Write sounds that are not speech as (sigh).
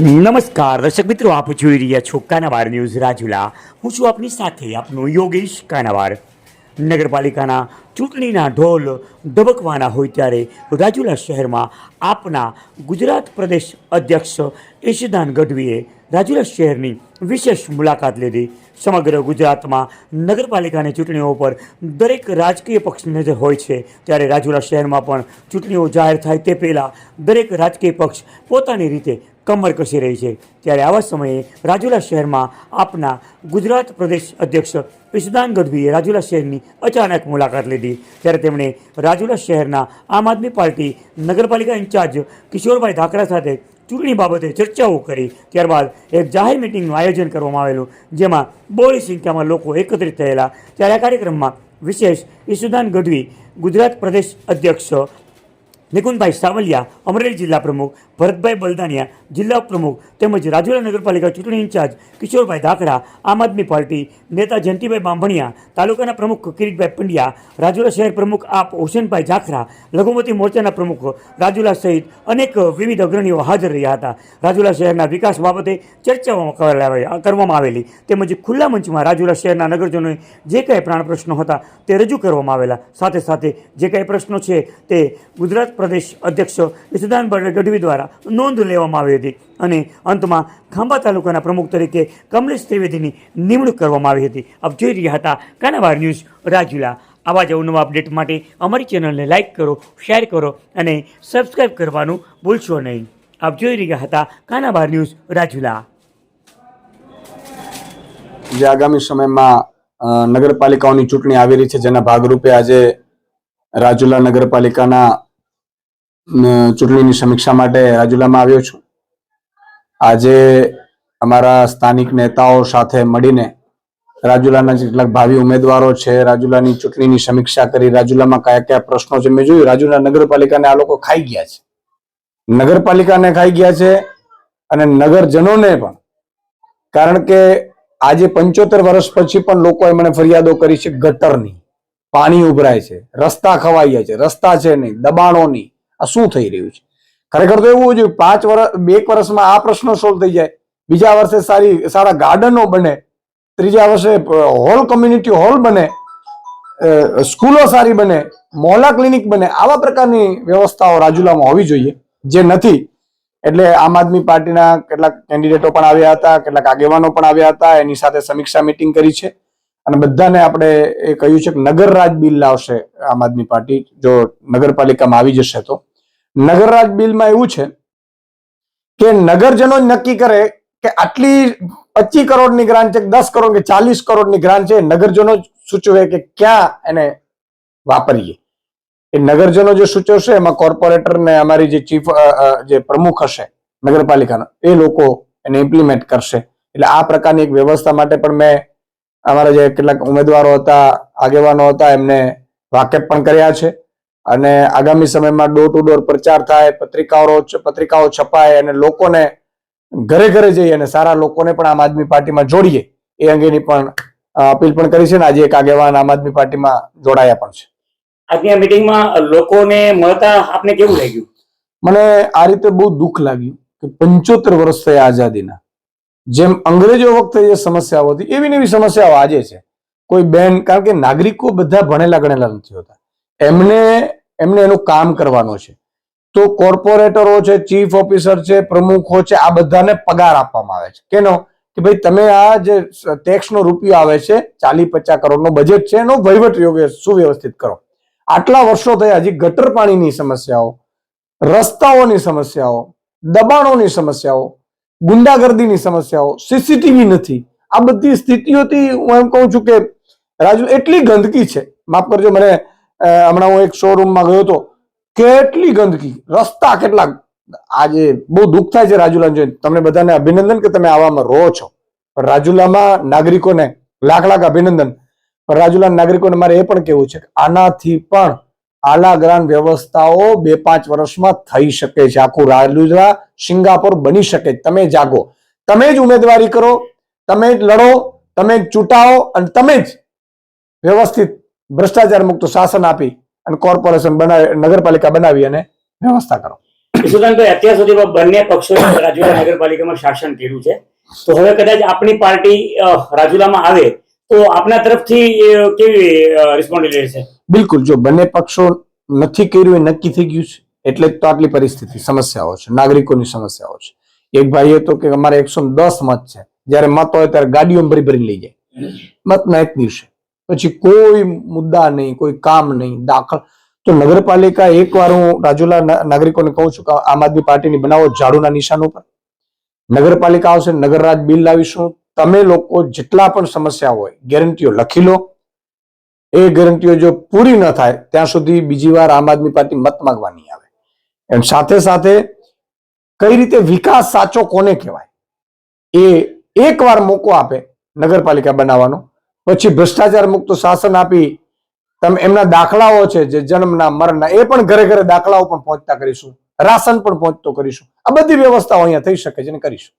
નમસ્કાર, દર્શક મિત્રો, આપ જોઈ રહ્યા છો કાનાવાર ન્યૂઝ રાજુલા. હું છું આપની સાથે આપનો યોગેશ કાનાવાર નગરપાલિકાના ચૂંટણીના ઢોલ ધબકવાના હોય ત્યારે રાજુલા શહેરમાં આપના ગુજરાત પ્રદેશ અધ્યક્ષ ઈશદાન ગઢવીએ રાજુલા શહેરની વિશેષ મુલાકાત લીધી. સમગ્ર ગુજરાતમાં નગરપાલિકાની ચૂંટણીઓ પર દરેક રાજકીય પક્ષની નજર હોય છે. ત્યારે રાજુલા શહેરમાં પણ ચૂંટણીઓ જાહેર થાય તે પહેલાં દરેક રાજકીય પક્ષ પોતાની રીતે કમર કસી રહી છે. ત્યારે આવા સમયે રાજુલા શહેરમાં આપના ગુજરાત પ્રદેશ અધ્યક્ષ ઈશદાન ગઢવીએ રાજુલા શહેરની અચાનક મુલાકાત લીધી. ત્યારે તેમણે રાજુલા શહેરના આમ આદમી પાર્ટી નગરપાલિકા ઇન્ચાર્જ કિશોરભાઈ ધાકરા સાથે ચૂંટણી બાબતે ચર્ચાઓ કરી. ત્યારબાદ એક જાહેર મિટિંગનું આયોજન કરવામાં આવેલું, જેમાં બહોળી સંખ્યામાં લોકો એકત્રિત થયેલા. ત્યારે આ કાર્યક્રમમાં વિશેષ ઈશુદાન ગઢવી, ગુજરાત પ્રદેશ અધ્યક્ષ નિકુંજભાઈ સાવલિયા, અમરેલી જિલ્લા પ્રમુખ ભરતભાઈ બલદાનિયા, જિલ્લા પ્રમુખ તેમજ રાજુલા નગરપાલિકા ચૂંટણી ઇન્ચાર્જ કિશોરભાઈ ધાકડા, આમ આદમી પાર્ટી નેતા જયંતિભાઈ બાંભણિયા, તાલુકાના પ્રમુખ કિરીટભાઈ પંડ્યા, રાજુલા શહેર પ્રમુખ આપ હુસેનભાઈ ઝાખરા, લઘુમતી મોરચાના પ્રમુખ રાજુલા સહિત અનેક વિવિધ અગ્રણીઓ હાજર રહ્યા હતા. રાજુલા શહેરના વિકાસ બાબતે ચર્ચાઓ કરવામાં આવેલી તેમજ ખુલ્લા મંચમાં રાજુલા શહેરના નગરજનોએ જે કાંઈ પ્રાણ પ્રશ્નો હતા તે રજૂ કરવામાં આવેલા. સાથે સાથે જે કાંઈ પ્રશ્નો છે તે ગુજરાત પ્રદેશ અધ્યક્ષ ઈશુદાન ગઢવી દ્વારા નોંધ લેવામાં આવી હતી અને અંતમાં ખાંભા તાલુકાના પ્રમુખ તરીકે કમલેશ ત્રિવેદીની નિમણૂક કરવામાં આવી હતી. આપ જોઈ રહ્યા હતા કાનાવાર ન્યૂઝ રાજુલા. આવા જ અવનવા અપડેટ માટે અમારી ચેનલને લાઇક કરો, શેર કરો અને સબસ્ક્રાઈબ કરવાનું ભૂલશો નહીં. આપ જોઈ રહ્યા હતા કાનાબાર ન્યૂઝ રાજુલા. જે આગામી સમયમાં નગરપાલિકાઓની ચૂંટણી આવી રહી છે, જેના ભાગરૂપે આજે રાજુલા નગરપાલિકાના ચૂંટણીની સમીક્ષા માટે રાજુલામાં આવ્યો છું. આજે અમારા સ્થાનિક નેતાઓ સાથે મળીને રાજુલાના કેટલાક ભાવિ ઉમેદવારો છે, રાજુલાની ચૂંટણીની સમીક્ષા કરી, રાજુલામાં કયા કયા પ્રશ્નો છે મેં જોયું, રાજુલા નગરપાલિકાને આ લોકો ખાઈ ગયા છે. નગરપાલિકાને ખાઈ ગયા છે અને નગરજનોને પણ. કારણ કે આજે પંચોતેર વર્ષ પછી પણ લોકોએ મને ફરિયાદો કરી છે, ગટરની. પાણી ઉભરાય છે, રસ્તા ખવાઈ જાય છે, રસ્તા છે નહીં દબાણોની આ શું થઈ રહ્યું છે? ખરેખર તો એવું હોવું જોઈએ પાંચ વર્ષ બે વર્ષમાં આ પ્રશ્નો સોલ્વ થઈ જાય. બીજા વર્ષે સારી, સારા ગાર્ડનો બને. ત્રીજા વર્ષે હોલ કોમ્યુનિટી હોલ બને. સ્કૂલો સારી બને. મોહલ્લા ક્લિનિક બને. આવા પ્રકારની વ્યવસ્થાઓ રાજુલામાં હોવી જોઈએ, જે નથી. એટલે આમ આદમી પાર્ટીના કેટલાક કેન્ડિડેટો પણ આવ્યા હતા, કેટલાક આગેવાનો પણ આવ્યા હતા, એની સાથે સમીક્ષા મિટિંગ કરી છે. અને બધાને આપણે એ કહ્યું છે કે નગર રાજ બિલ લાવશે આમ આદમી પાર્ટી. જો નગરપાલિકામાં આવી જશે તો. નગર રાજ બિલમાં એવું છે કે નગરજનો જ નક્કી કરે કે આટલી પચીસ કરોડની ગ્રાન્ટ છે દસ કરોડ કે ચાલીસ કરોડની ગ્રાન્ટ છે નગરજનો સૂચવે કે ક્યાં એને વાપરીએ. એ નગરજનો જે સૂચવશે એમાં કોર્પોરેટર ને અમારી જે ચીફ જે પ્રમુખ હશે, નગરપાલિકાના, એ લોકો એને ઇમ્પ્લિમેન્ટ કરશે. એટલે આ પ્રકારની એક વ્યવસ્થા માટે પણ મેં અમારા જે કેટલાક ઉમેદવારો હતા, આગેવાનો હતા, એમને વાકેફ પણ કર્યા છે. અને આગામી સમયમાં ડોર ટુ ડોર પ્રચાર થાય પત્રિકાઓ પત્રિકાઓ છપાય અને લોકોને ઘરે ઘરે જઈ અને સારા લોકોને પણ આમ આદમી પાર્ટીમાં જોડીએ એ અંગેની પણ અપીલ પણ કરી છે ને આજે એક આગેવાન આમ આદમી પાર્ટીમાં જોડાયા પણ છે. આજની આ મિટિંગમાં લોકોને મળતા આપને કેવું લાગ્યું? મને આ રીતે બહુ દુઃખ લાગ્યું કે પંચોતેર વર્ષ થયા આઝાદીના. જેમ અંગ્રેજો વખતે જે સમસ્યાઓ હતી એવી ને એવી સમસ્યાઓ આજે છે. કોઈ બેન કારણ કે નાગરિકો બધા ભણેલા ગણેલા નથી હોતા. એમને એમને એનું કામ કરવાનું છે. તો કોર્પોરેટરો છે, ચીફ ઓફિસર છે, પ્રમુખો છે, આ બધાને પગાર આપવામાં આવે છે. કેનો? કે ભાઈ તમે આ જે ટેક્સનો રૂપિયો આવે છે ચાલી પચાસ કરોડનો બજેટ છે, એનો વહીવટ યોગ્ય સુવ્યવસ્થિત કરો. આટલા વર્ષો થયા, હજી ગટર પાણીની સમસ્યાઓ, રસ્તાઓની સમસ્યાઓ, દબાણોની સમસ્યાઓ, ગુંડાગર્દીની સમસ્યાઓ સીસીટીવી નથી. આ બધી સ્થિતિઓથી હું એમ કહું છું કે, રાજુ, એટલી ગંદકી છે. માફ કરજો, મને હમણાં હું એક શોરૂમમાં ગયો હતો. કેટલી ગંદકી. રસ્તા કેટલા. આજે બહુ દુઃખ થાય છે રાજુલા જોઈને. તમને બધાને અભિનંદન કે તમે આવામાં રહો છો. પણ રાજુલામાં નાગરિકોને લાખ લાખ અભિનંદન. પણ રાજુલા નાગરિકોને મારે એ પણ કેવું છે કે આનાથી પણ આલાગ્રાન વ્યવસ્થાઓ બે પાંચ વર્ષમાં થઈ શકે છે. આખું રાજુલા સિંગાપોર બની શકે. તમે જાગો. તમે જ ઉમેદવારી કરો. તમે જ લડો. તમે જ ચૂંટાઓ અને તમે જ વ્યવસ્થિત ભ્રષ્ટાચાર મુક્ત શાસન આપી અને કોર્પોરેશન બનાવી નગરપાલિકા બનાવી અને વ્યવસ્થા કરો. ઈશુદાનભાઈ અત્યાર સુધી બંને પક્ષોએ રાજુલા (coughs) નગરપાલિકામાં શાસન કર્યું છે. તો હવે કદાચ આપણી પાર્ટી રાજુલામાં આવે તો આપના તરફથી કેવી રિસ્પોન્સિબિલિટી છે? બિલકુલ જો બંને પક્ષો નથી કર્યું એ નક્કી થઈ ગયું છે એટલે જ તો આટલી પરિસ્થિતિ સમસ્યાઓ છે નાગરિકોની સમસ્યાઓ છે. એક ભાઈએ તો કે અમારે એકસો દસ મત છે જ્યારે મત હોય ત્યારે ગાડીઓ ભરી ભરી લઈ જાય. મત ના એક દિવસે પછી કોઈ મુદ્દા નહીં, કોઈ કામ નહીં, દાખલ. તો નગરપાલિકા એકવાર હું રાજુલા નાગરિકોને કહું છું કે આમ આદમી પાર્ટીની બનાવો ઝાડુના નિશાન ઉપર. નગરપાલિકા આવશે, નગરરાજ બિલ લાવીશું. તમે લોકો જેટલા પણ સમસ્યા હોય, ગેરંટીઓ લખી લો. એ ગેરંટીઓ જો પૂરી ન થાય, ત્યાં સુધી બીજી વાર આમ આદમી પાર્ટી મત માંગવાની આવે. એમ સાથે સાથે કઈ રીતે વિકાસ સાચો કોને કહેવાય? એ એકવાર મોકો આપે નગરપાલિકા બનાવવાનો. પછી ભ્રષ્ટાચાર મુક્ત શાસન આપી તમે એમના દાખલાઓ છે, જે જન્મના, મરણના, એ પણ ઘરે ઘરે દાખલાઓ પણ પહોંચતા કરીશું, રાશન પણ પહોંચતો કરીશું. આ બધી વ્યવસ્થાઓ અહીંયા થઈ શકે છે અને કરીશું.